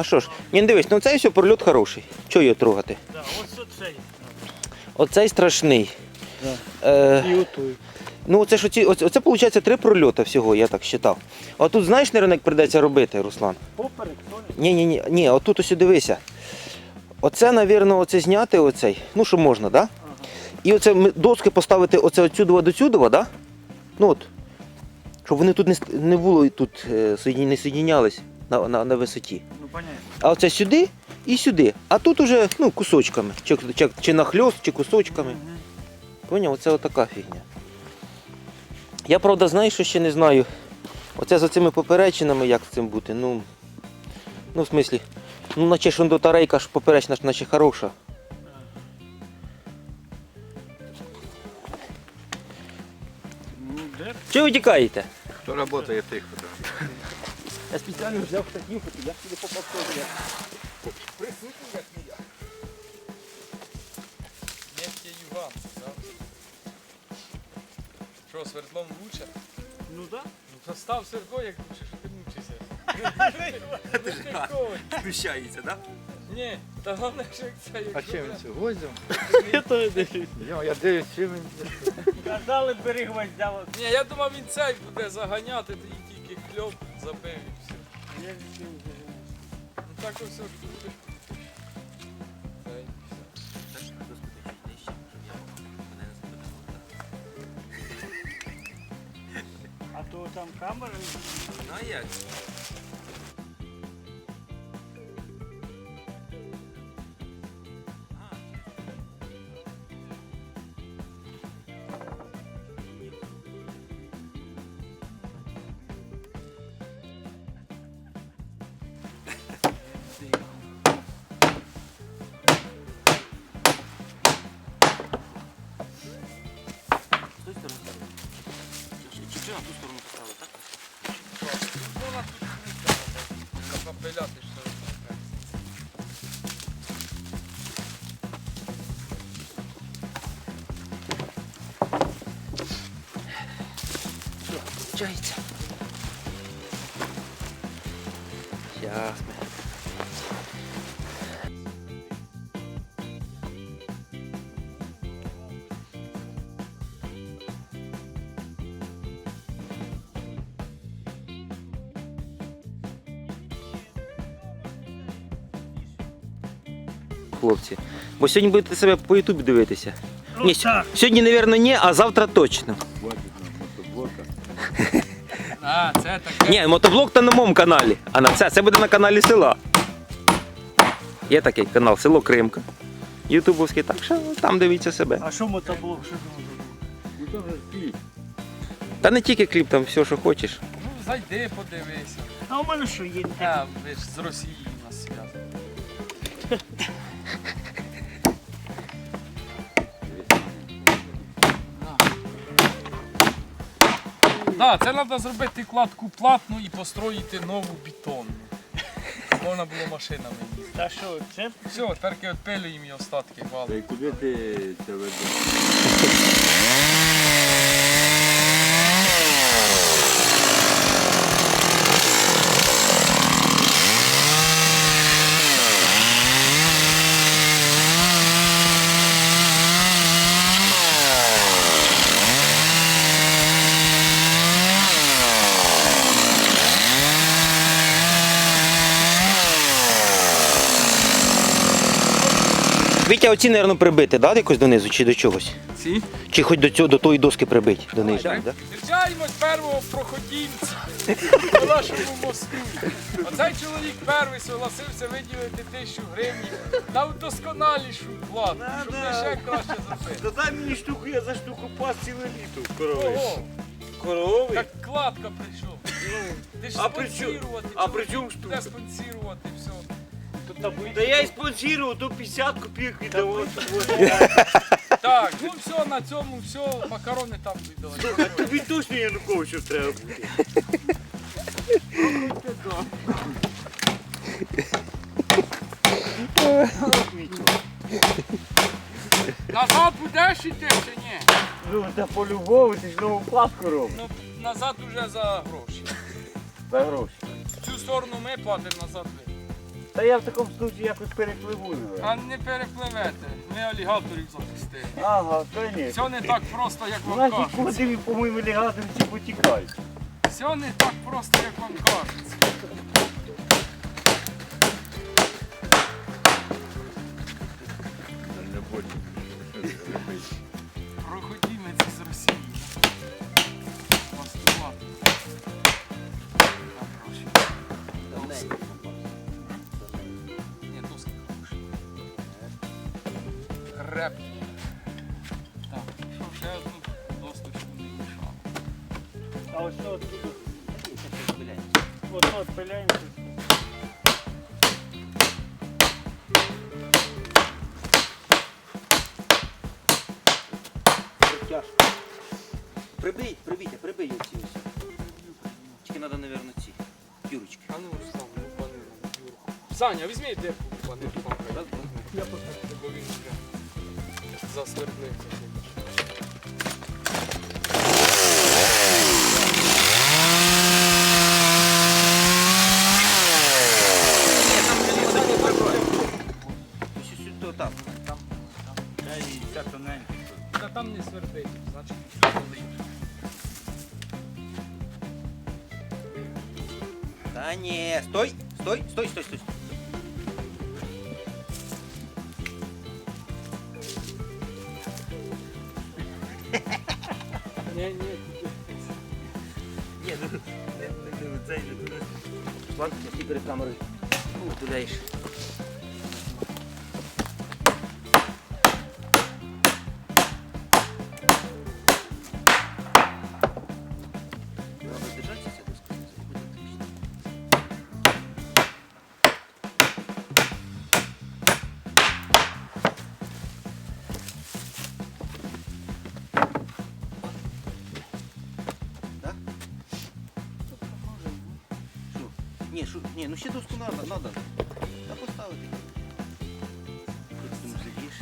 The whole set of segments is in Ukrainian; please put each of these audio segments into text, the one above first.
а що ж? Ні, дивись, ну цей все прольот хороший. Чого його трогати? Да, ось оцей. Оцей страшний. Да. Е, І отой. ну, це ж оці, оце, оце виходить три прольоти всього, я так вважав. А тут знаєш, наверное, як прийдеться робити, Руслан? Поперек? Ні, ні, ні, ні, отут ось дивися. Оце, навірно, оце зняти оцей. Ну, що можна, так? Да? Ага. І оце доски поставити оце отсюдова до сюдова, да? Ну от. Щоб вони тут не, не було і тут е, не соєдінялись на, на, на висоті. Ну, понятно. А оце сюди і сюди. А тут уже ну, кусочками. Чи, чи, чи нахльост, чи кусочками. Мгм. Поняв, оце отака фігня. Я правда знаю, що ще не знаю. Оце за цими поперечинами, як з цим бути. Ну, ну в смислі, ну наче ж он тарейка ж поперечна ж наче хороша. Ну. Чого ви тікаєте? Хто працює, тих. Я спеціально взяв такі, я сюди попав Нефть Юган, да? Що, свердлом лучше? Ну да. Ну то став свердло, як лучше, що ти мучишся. Ти так? Ні, та головне, що як це, А якщо чим він це? Гвоздем? Я то дивлюсь. Я дивлюсь, чим він. Казали, бери гвоздя. Ні, я думав, він цей буде заганяти, тоді тільки кльоп забив і все. Я ж. Ну так ось от буде. А то там камера. Ну а як? Ту сторону поставили, так? Ну, вона тут не треба, все одно. Все. Сейчас ми. Хлопці. Бо сьогодні будете себе по Ютубі дивитися. Ну Ні, так. Сьогодні, мабуть, ні, а завтра точно. А, це таке. Ні, мотоблок то на моєму каналі, а на це, це буде на каналі села. Є такий канал Село Кримка. Ютубовський, так що там дивіться себе. А що мотоблок? Що там? Та не тільки кліп, там все, що хочеш. Ну, зайди, подивися. А у мене що є? А, ви ж з Росією у нас зв'язані. Так, це треба зробити кладку платну і построїти нову бетонну. Можна було машинами їздити. Та що, це? Все, тепер відпилюємо і остатки Та й куди ти це ведеш? Вітя, оці, мабуть, прибити, да, якось донизу чи до чогось? Ці? Чи хоч до, цього, до тої доски прибити донизу? Да? Зустрічаємось першого проходімця по нашому мосту. Оцей чоловік перший согласився виділити тисячу гривень на вдосконалішу плату, щоб ми ще краще зробити. Та дай мені штуку, я за штуку пас ціле літо. Ого, Коровий? так кладка прийшов. Ти ж А при чому- спонсірувати. а при чому штука? Буде спонсірувати все. Да я і спонсірував, то 50 копійок віддавав. Так, ну все, на цьому все, макарони там віддавати. Тобі точно Януковичу треба бути. Назад будеш іти чи ні? Ну, та по-любому, ти ж нову платку робиш. Ну, назад уже за гроші. За гроші. В цю сторону ми платимо, назад ви. Та я в такому случаї якось перепливу. А не перепливете. Ми алігаторів захистили. Ага, конечно. Все не так просто, як У вам нас кажуть. нікуди, по-моєму, лігатори всі потікають. Все не так просто, як вам кажеться. Не Так, що ще одну досточку не мішало. А ось що тут? Ото от пиляємо. Тяжко. Прибий, прибийте, прибий оці ось. Тільки треба, мабуть, ці. Дюрочки. А ну став, ну пане. Саня, візьми дирку, пане. Я поставлю, бо він вже засверблився. Ні, там не самі прибрали. Ось сюди, то там. Та і ця тоненька. Та там не свербить, значить все болить. Та ні, стой, стой, стой, стой, стой. করে কামড় তুলে এসে। Ні, що? Ні, ну ще доску надо, надо. Та поставити. Як ти думаєш.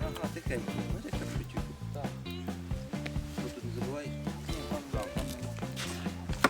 Ага, тихенько. Ну, як так шутю. Так. Що тут не забувай?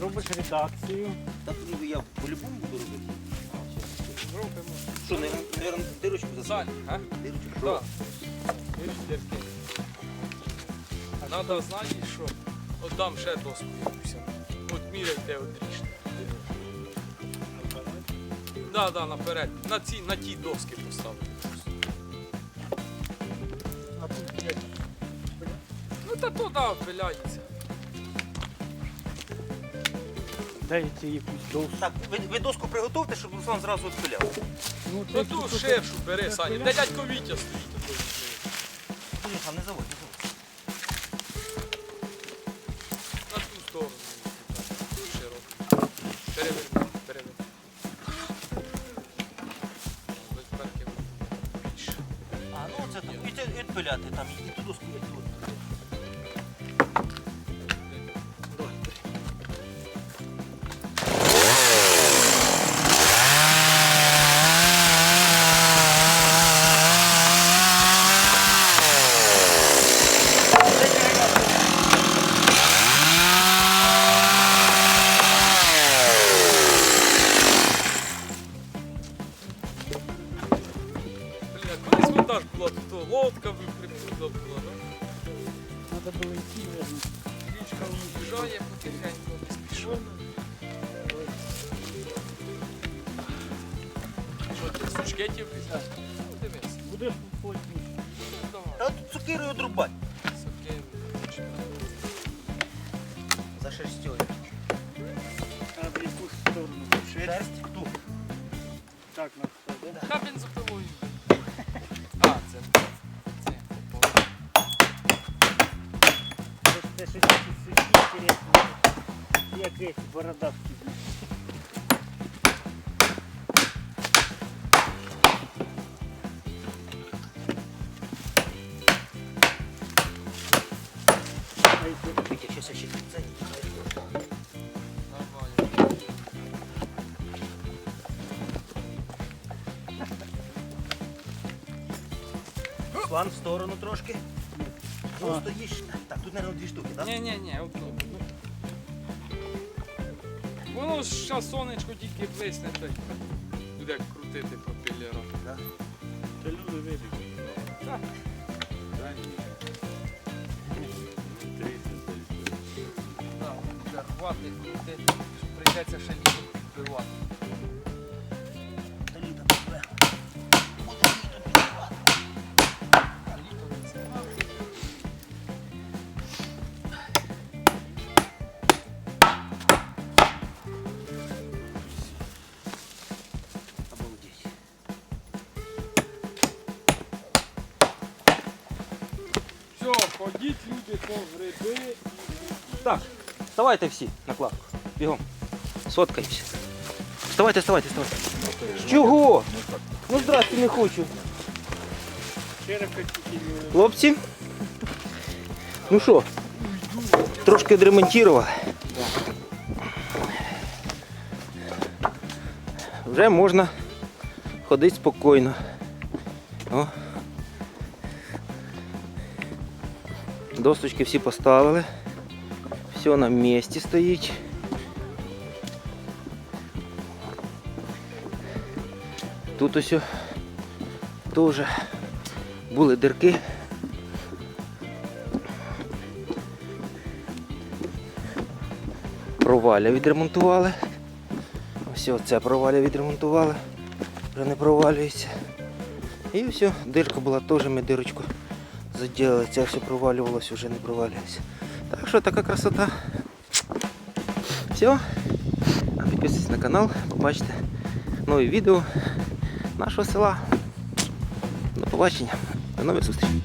Робиш редакцію. Та тоді я по-любому буду робити. Зробимо. Що, не, наверное, дирочку засунути? Дирочку? Так. Надо знати, що отдам ще доску якусь. От міряйте одріжте. Да, да, наперед. На ці, на ті доски поставити. А тут є. Ну та то да, пиляється. Дайте якусь доску. Так, ви, ви доску приготовте, щоб Руслан зразу відпиляв. Ну, Ну ту ширшу бери, Саня. Де дядько Вітя стоїть. Візьми. Не заводь, не заводь. На ту сторону. Широко. Переверни, переверни. Ось перки більше. А, ну це так, І, там, і там доску і уїжджає потихеньку, не спішно. Що ти, сучкетів візьмеш? Ну, дивись. Будеш потім. Ну, давай. Та от цукирою одрубай. Соким, За шерстю. А в яку сторону? Шерсть ту. Так, на все, да? Та бензопилою. інтересні. Як эти бородавки. А если Витя, щас я ще це. Нормально. Руслан в сторону трошки. Ну, стоїш. Так, тут, мабуть, дві штуки, так? Ні, ні, ні, одну. Воно ж зараз сонечко тільки блисне, то й буде крутити пропіллера. Да? Та люди вибігають. Так. Так, буде хватить крутити, що прийдеться ще літо підбивати. Ходіть люди по гриби. Так, вставайте всі на кладку. Бігом. Соткаємося. Вставайте, вставайте, вставайте. Чого? Ну здрасте, не хочу. Хлопці. Ну що, трошки відремонтував. Вже можна ходити спокійно. О. Досточки всі поставили. Все на місці стоїть. Тут ось теж були дирки. Проваля відремонтували. Ось оце проваля відремонтували. Вже не провалюється. І все, дирка була теж ми дирочку заділили. Це все провалювалося, вже не провалюється. Так що така красота. Все. А підписуйтесь на канал, побачите нові відео нашого села. До побачення. До нових зустрічей.